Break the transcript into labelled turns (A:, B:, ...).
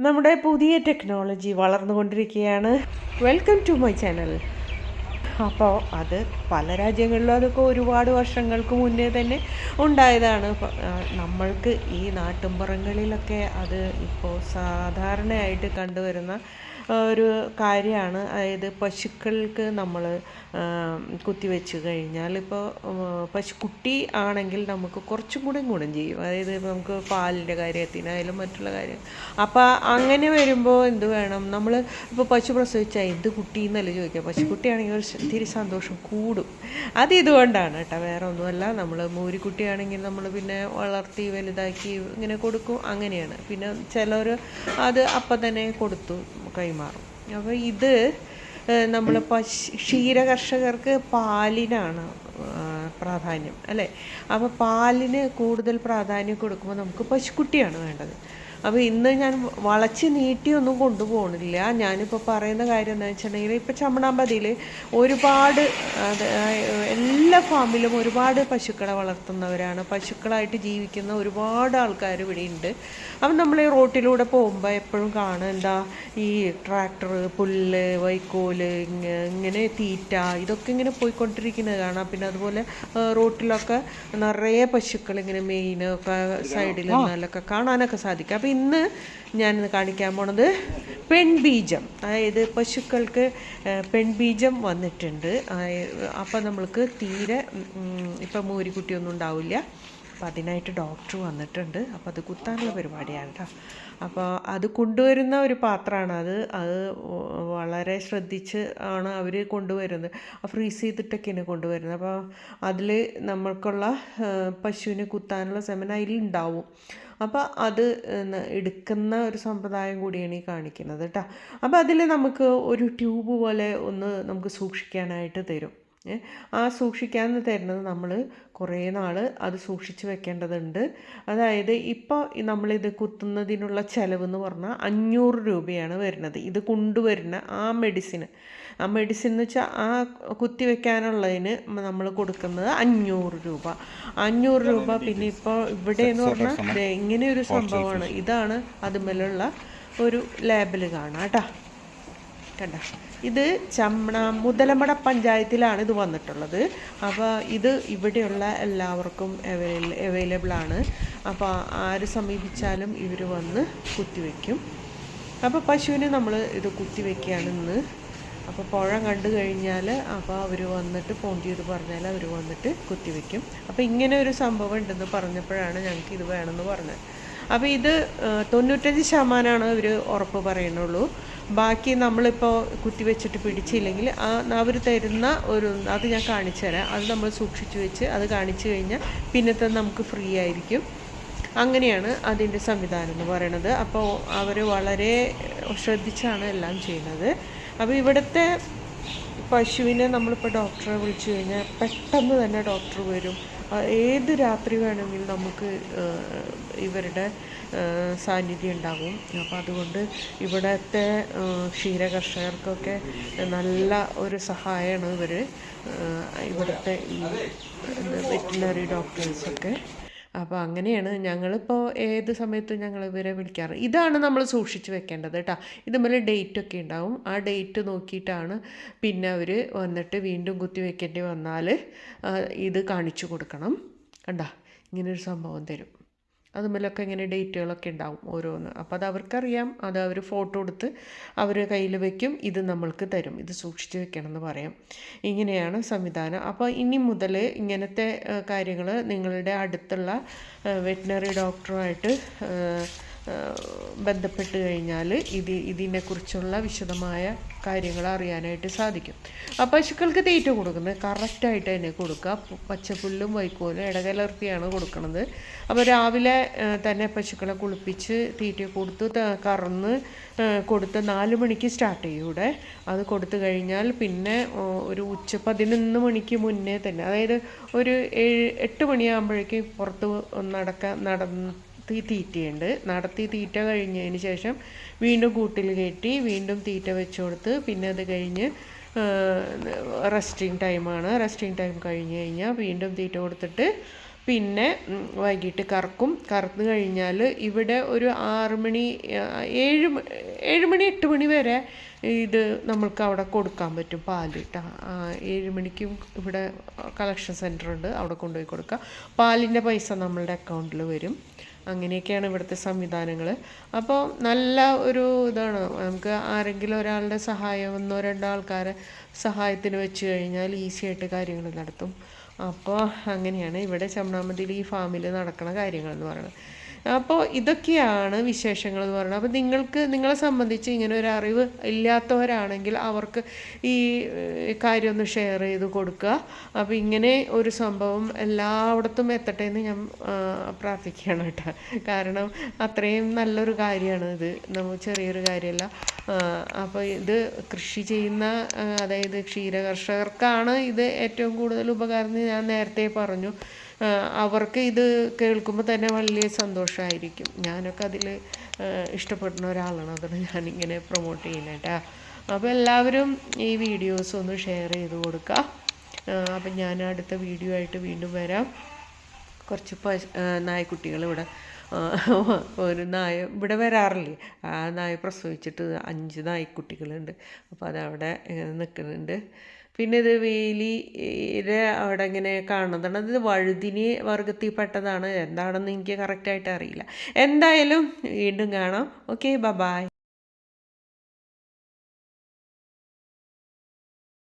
A: നമ്മുടെ പുതിയ ടെക്നോളജി വളർന്നുകൊണ്ടിരിക്കുകയാണ്. വെൽക്കം ടു മൈ ചാനൽ അപ്പോൾ അത് പല രാജ്യങ്ങളിലും അതൊക്കെ ഒരുപാട് വർഷങ്ങൾക്ക് മുന്നേ തന്നെ ഉണ്ടായതാണ്. നമ്മൾക്ക് ഈ നാട്ടുമ്പുറങ്ങളിലൊക്കെ അത് ഇപ്പോൾ സാധാരണയായിട്ട് കണ്ടുവരുന്ന ഒരു കാര്യമാണ്. അതായത് പശുക്കൾക്ക് നമ്മൾ കുത്തിവെച്ച് കഴിഞ്ഞാൽ ഇപ്പോൾ പശുക്കുട്ടി ആണെങ്കിൽ നമുക്ക് കുറച്ചും കൂടെ ഗുണം ചെയ്യും. അതായത് നമുക്ക് പാലിന്റെ കാര്യത്തിനായാലും മറ്റുള്ള കാര്യം. അപ്പോൾ അങ്ങനെ വരുമ്പോൾ എന്ത് വേണം? നമ്മൾ ഇപ്പോൾ പശു പ്രസവിച്ചാൽ എന്ത് കുട്ടി എന്നല്ലേ ചോദിക്കുക. പശുക്കുട്ടിയാണെങ്കിൽ ഒരു തിരി സന്തോഷം കൂടും. അത് ഇതുകൊണ്ടാണ് കേട്ടോ. വേറെ ഒന്നുമല്ല. നമ്മൾ മൂരിക്കുട്ടിയാണെങ്കിൽ നമ്മൾ പിന്നെ വളർത്തി വലുതാക്കി ഇങ്ങനെ കൊടുക്കും. അങ്ങനെയാണ്. പിന്നെ ചിലർ അത് അപ്പം തന്നെ കൊടുത്തു. കൈമാറും. അപ്പോൾ ഇത് നമ്മൾ പശു ക്ഷീര കർഷകർക്ക് പാലിനാണ് പ്രാധാന്യം അല്ലേ? അപ്പോൾ പാലിന് കൂടുതൽ പ്രാധാന്യം കൊടുക്കുമ്പോൾ നമുക്ക് പശുക്കുട്ടിയാണ് വേണ്ടത്. അപ്പോൾ ഇന്ന് ഞാൻ വളച്ച് നീട്ടിയൊന്നും കൊണ്ടുപോകണില്ല. ഞാനിപ്പോൾ പറയുന്ന കാര്യം എന്താ വെച്ചിട്ടുണ്ടെങ്കിൽ ഇപ്പോൾ ചമ്മണാമ്പതിയിൽ ഒരുപാട് അത് എല്ലാ ഫാമിലും ഒരുപാട് പശുക്കളെ വളർത്തുന്നവരാണ്. പശുക്കളായിട്ട് ജീവിക്കുന്ന ഒരുപാട് ആൾക്കാർ ഇവിടെ ഉണ്ട് അപ്പം നമ്മൾ ഈ റോട്ടിലൂടെ പോകുമ്പോൾ എപ്പോഴും എന്താ ഈ ട്രാക്ടർ പുല്ല് വൈക്കോൽ ഇങ്ങ- ഇങ്ങനെ തീറ്റ ഇതൊക്കെ ഇങ്ങനെ പോയിക്കൊണ്ടിരിക്കുന്നത് കാണാം. പിന്നെ അതുപോലെ റോട്ടിലൊക്കെ നിറയെ പശുക്കൾ ഇങ്ങനെ മെയിനൊക്കെ സൈഡിൽ നിന്നാലൊക്കെ കാണാനൊക്കെ സാധിക്കും. അപ്പോൾ ഇന്ന് ഞാനിന്ന് കാണിക്കാൻ പോണത് പെൺബീജം. അതായത് പശുക്കൾക്ക് പെൺബീജം വന്നിട്ടുണ്ട്. അപ്പോൾ നമ്മൾക്ക് തീരെ ഇപ്പം മൂരിക്കുട്ടിയൊന്നും ഉണ്ടാവില്ല. അപ്പം അതിനായിട്ട് ഡോക്ടർ വന്നിട്ടുണ്ട്. അപ്പോൾ അത് കുത്താനുള്ള പരിപാടിയാണ് കേട്ടോ അപ്പോൾ അത് കൊണ്ടുവരുന്ന ഒരു പാത്രമാണ്. അത് അത് വളരെ ശ്രദ്ധിച്ച് ആണ് അവർ കൊണ്ടുവരുന്നത്. ഫ്രീസ് ചെയ്തിട്ടൊക്കെയാണ് കൊണ്ടുവരുന്നത്. അപ്പോൾ അതിൽ നമ്മൾക്കുള്ള പശുവിന് കുത്താനുള്ള സെമൻ അതിലുണ്ടാവും. അപ്പോൾ അത് എടുക്കുന്ന ഒരു സമ്പ്രദായം കൂടിയാണ് ഈ കാണിക്കുന്നത് കേട്ടോ അപ്പോൾ അതിൽ നമുക്ക് ഒരു ട്യൂബ് പോലെ ഒന്ന് നമുക്ക് സൂക്ഷിക്കാനായിട്ട് തരും. ആ സൂക്ഷിക്കാൻ തരുന്നത് നമ്മൾ കുറേ നാൾ അത് സൂക്ഷിച്ച് വെക്കേണ്ടതുണ്ട്. അതായത് ഇപ്പോൾ നമ്മളിത് കുത്തുന്നതിനുള്ള ചിലവ് എന്ന് പറഞ്ഞാൽ അഞ്ഞൂറ് രൂപയാണ് വരുന്നത്. ഇത് കൊണ്ടുവരുന്ന ആ മെഡിസിന്. ആ മെഡിസിൻ എന്ന് വെച്ചാൽ ആ കുത്തി വെക്കാനുള്ളതിന് നമ്മൾ കൊടുക്കുന്നത് അഞ്ഞൂറ് രൂപ. അഞ്ഞൂറ് രൂപ പിന്നെ ഇപ്പോൾ ഇവിടെ എന്ന് പറഞ്ഞാൽ ഇങ്ങനെ ഒരു സംഭവമാണ്. ഇതാണ് അതുമേലുള്ള ഒരു ലേബൽ കാണാം കേട്ടോ കണ്ട. ഇത് ചമ്മണ മുതലമട പഞ്ചായത്തിലാണ് ഇത് വന്നിട്ടുള്ളത്. അപ്പോൾ ഇത് ഇവിടെയുള്ള എല്ലാവർക്കും അവൈല അവൈലബിൾ ആണ് അപ്പോൾ ആര് സമീപിച്ചാലും ഇവർ വന്ന് കുത്തിവെക്കും. അപ്പോൾ പശുവിന് നമ്മൾ ഇത് കുത്തിവെക്കുകയാണ് ഇന്ന്. അപ്പോൾ പുഴ കണ്ടു കഴിഞ്ഞാൽ അപ്പോൾ അവർ വന്നിട്ട് ഫോൺ ചെയ്ത് പറഞ്ഞാൽ അവർ വന്നിട്ട് കുത്തിവെക്കും. അപ്പോൾ ഇങ്ങനെ ഒരു സംഭവം ഉണ്ടെന്ന് പറഞ്ഞപ്പോഴാണ് ഞങ്ങൾക്ക് ഇത് വേണമെന്ന് പറഞ്ഞത്. അപ്പോൾ ഇത് തൊണ്ണൂറ്റഞ്ച് ശതമാനമാണ് ഇവർ ഉറപ്പ് പറയുന്നുള്ളൂ. ബാക്കി നമ്മളിപ്പോൾ കുത്തിവെച്ചിട്ട് പിടിച്ചില്ലെങ്കിൽ ആ അവർ തരുന്ന ഒരു അത് ഞാൻ കാണിച്ചു തരാം. അത് നമ്മൾ സൂക്ഷിച്ചു വെച്ച് അത് കാണിച്ചു കഴിഞ്ഞാൽ പിന്നത്തെ നമുക്ക് ഫ്രീ ആയിരിക്കും. അങ്ങനെയാണ് അതിന്റെ സംവിധാനം എന്ന് പറയണത്. അപ്പോൾ അവർ വളരെ ശ്രദ്ധിച്ചാണ് എല്ലാം ചെയ്യുന്നത്. അപ്പോൾ ഇവിടുത്തെ പശുവിനെ നമ്മളിപ്പോൾ ഡോക്ടറെ വിളിച്ചു കഴിഞ്ഞാൽ പെട്ടെന്ന് തന്നെ ഡോക്ടർ വരും. ഏത് രാത്രി വേണമെങ്കിലും നമുക്ക് ഇവരുടെ സാന്നിധ്യം ഉണ്ടാകും അപ്പോൾ അതുകൊണ്ട് ഇവിടുത്തെ ക്ഷീര കർഷകർക്കൊക്കെ നല്ല ഒരു സഹായമാണ് ഇവർ ഇവിടുത്തെ ഈ വെറ്റിനറി ഡോക്ടേഴ്സൊക്കെ അപ്പോൾ അങ്ങനെയാണ് ഞങ്ങളിപ്പോൾ ഏത് സമയത്തും ഞങ്ങൾ ഇവരെ വിളിക്കാറ്. ഇതാണ് നമ്മൾ സൂക്ഷിച്ച് വെക്കേണ്ടത് കേട്ടോ ഇതുപോലെ ഡേറ്റൊക്കെ ഉണ്ടാവും ആ ഡേറ്റ് നോക്കിയിട്ടാണ് പിന്നെ അവർ വന്നിട്ട് വീണ്ടും കുത്തി വെക്കേണ്ടി വന്നാൽ ഇത് കാണിച്ചു കൊടുക്കണം. കണ്ട? ഇങ്ങനൊരു സംഭവം തരും. അതുമല്ലൊക്കെ ഇങ്ങനെ ഡേറ്റുകളൊക്കെ ഉണ്ടാവും ഓരോന്ന്. അപ്പോൾ അത് അവർക്കറിയാം. അത് അവർ ഫോട്ടോ എടുത്ത് അവർ കയ്യിൽ വയ്ക്കും ഇത് നമ്മൾക്ക് തരും. ഇത് സൂക്ഷിച്ച് വെക്കണം എന്ന് പറയാം. ഇങ്ങനെയാണ് സംവിധാനം. അപ്പോൾ ഇനി മുതൽ ഇങ്ങനത്തെ കാര്യങ്ങൾ നിങ്ങളുടെ അടുത്തുള്ള വെറ്റിനറി ഡോക്ടറുമായിട്ട് ബന്ധപ്പെട്ട് കഴിഞ്ഞാൽ ഇത് ഇതിനെക്കുറിച്ചുള്ള വിശദമായ കാര്യങ്ങൾ അറിയാനായിട്ട് സാധിക്കും. ആ പശുക്കൾക്ക് തീറ്റ കൊടുക്കുന്നത് കറക്റ്റായിട്ട് തന്നെ കൊടുക്കുക. പച്ചപ്പുല്ലും വൈക്കോലും ഇടകലർത്തിയാണ് കൊടുക്കുന്നത് അപ്പോൾ രാവിലെ തന്നെ പശുക്കളെ കുളിപ്പിച്ച് തീറ്റ കൊടുത്ത് കറന്ന് കൊടുത്ത് നാല് മണിക്ക് സ്റ്റാർട്ട് ചെയ്യും ഇവിടെ. അത് കൊടുത്തു കഴിഞ്ഞാൽ പിന്നെ ഒരു ഉച്ച പതിനൊന്ന് മണിക്ക് മുന്നേ തന്നെ അതായത് ഒരു ഏഴ് എട്ട് മണിയാകുമ്പോഴേക്കും പുറത്ത് നടക്കാൻ നടന്ന് നടത്തി തീറ്റയുണ്ട്. നടത്തി തീറ്റ കഴിഞ്ഞതിന് ശേഷം വീണ്ടും കൂട്ടിൽ കയറ്റി വീണ്ടും തീറ്റ വെച്ച് കൊടുത്ത് പിന്നെ അത് കഴിഞ്ഞ് റെസ്റ്റിംഗ് ടൈമാണ്. റെസ്റ്റിംഗ് ടൈം കഴിഞ്ഞ് കഴിഞ്ഞാൽ വീണ്ടും തീറ്റ കൊടുത്തിട്ട് പിന്നെ വൈകിട്ട് കറക്കും. കറന്നു കഴിഞ്ഞാൽ ഇവിടെ ഒരു ആറ് മണി ഏഴ് ഏഴ് മണി എട്ട് മണി വരെ ഇത് നമ്മൾക്ക് അവിടെ കൊടുക്കാൻ പറ്റും പാൽ കേട്ടോ ഏഴ് മണിക്കും ഇവിടെ കളക്ഷൻ സെന്റർ ഉണ്ട് അവിടെ കൊണ്ടുപോയി കൊടുക്കുക. പാലിന്റെ പൈസ നമ്മളുടെ അക്കൗണ്ടിൽ വരും. അങ്ങനെയൊക്കെയാണ് ഇവിടുത്തെ സംവിധാനങ്ങൾ അപ്പോൾ നല്ല ഒരു ഇതാണ്. നമുക്ക് ആരെങ്കിലും ഒരാളുടെ സഹായം ഒന്നോ രണ്ടോ ആൾക്കാരെ സഹായത്തിന് വെച്ച് കഴിഞ്ഞാൽ ഈസി ആയിട്ട് കാര്യങ്ങൾ നടത്തും. അപ്പോൾ അങ്ങനെയാണ് ഇവിടെ ചമ്നാമതിയിൽ ഈ ഫാമിൽ നടക്കുന്ന കാര്യങ്ങൾ എന്ന് പറയുന്നത്. അപ്പോൾ ഇതൊക്കെയാണ് വിശേഷങ്ങൾ എന്ന് പറയുന്നത്. അപ്പോൾ നിങ്ങൾക്ക് നിങ്ങളെ സംബന്ധിച്ച് ഇങ്ങനെ ഒരു അറിവ് ഇല്ലാത്തവരാണെങ്കിൽ അവർക്ക് ഈ കാര്യം ഒന്ന് ഷെയർ ചെയ്ത് കൊടുക്കുക. അപ്പോൾ ഇങ്ങനെ ഒരു സംഭവം എല്ലായിടത്തും എത്തട്ടെ എന്ന് ഞാൻ പ്രാർത്ഥിക്കുകയാണ് കേട്ടോ. കാരണം അത്രയും നല്ലൊരു കാര്യമാണ് ഇത്. നമ്മൾ ചെറിയൊരു കാര്യമല്ല. അപ്പോൾ ഇത് കൃഷി ചെയ്യുന്ന അതായത് ക്ഷീര കർഷകർക്കാണ് ഇത് ഏറ്റവും കൂടുതൽ ഉപകാരം ഞാൻ നേരത്തെ പറഞ്ഞു. അവർക്ക് ഇത് കേൾക്കുമ്പോൾ തന്നെ വലിയ സന്തോഷമായിരിക്കും ഞാനൊക്കെ അതിൽ ഇഷ്ടപ്പെടുന്ന ഒരാളാണ്. അതാണ് ഞാനിങ്ങനെ പ്രൊമോട്ട് ചെയ്യുന്നത് കേട്ടോ അപ്പോൾ എല്ലാവരും ഈ വീഡിയോസ് ഒന്ന് ഷെയർ ചെയ്ത് കൊടുക്കുക അപ്പം ഞാൻ അടുത്ത വീഡിയോ ആയിട്ട് വീണ്ടും വരാം. കുറച്ച് പശ നായ്ക്കുട്ടികൾ ഇവിടെ ഒരു നായ ഇവിടെ വരാറില്ലേ? ആ നായ പ്രസവിച്ചിട്ട് അഞ്ച് നായ്ക്കുട്ടികളുണ്ട്. അപ്പോൾ അതവിടെ നിൽക്കുന്നുണ്ട് പിന്നെ ഇത് വേലിയുടെ അവിടെ ഇങ്ങനെ കാണുന്നതാണ്. ഇത് വഴുതിനി വർഗത്തിൽ പെട്ടതാണ് എന്താണെന്ന് എനിക്ക് കറക്റ്റായിട്ട് അറിയില്ല. എന്തായാലും വീണ്ടും കാണാം. ഓക്കെ ബ ബായ്